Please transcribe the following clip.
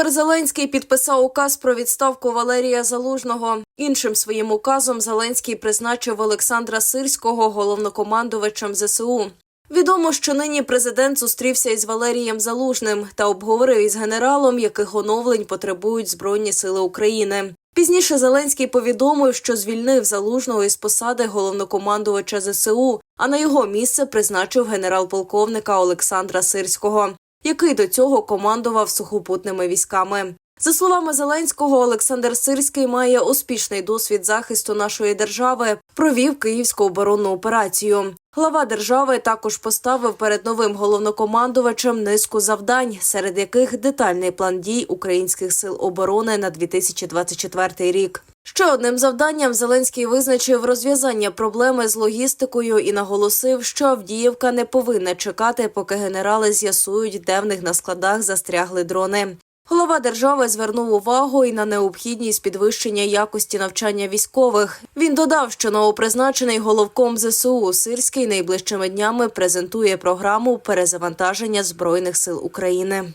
Володимир Зеленський підписав указ про відставку Валерія Залужного. Іншим своїм указом Зеленський призначив Олександра Сирського головнокомандувачем ЗСУ. Відомо, що нині президент зустрівся із Валерієм Залужним та обговорив із генералом, яких оновлень потребують Збройні сили України. Пізніше Зеленський повідомив, що звільнив залужного із посади головнокомандувача ЗСУ, а на його місце призначив генерал-полковника Олександра Сирського, який до цього командував сухопутними військами. За словами Зеленського, Олександр Сирський має успішний досвід захисту нашої держави, провів київську оборонну операцію. Глава держави також поставив перед новим головнокомандувачем низку завдань, серед яких детальний план дій українських сил оборони на 2024 рік. Ще одним завданням Зеленський визначив розв'язання проблеми з логістикою і наголосив, що Авдіївка не повинна чекати, поки генерали з'ясують, де в них на складах застрягли дрони. Голова держави звернув увагу і на необхідність підвищення якості навчання військових. Він додав, що новопризначений головком ЗСУ Сирський найближчими днями презентує програму перезавантаження збройних сил України.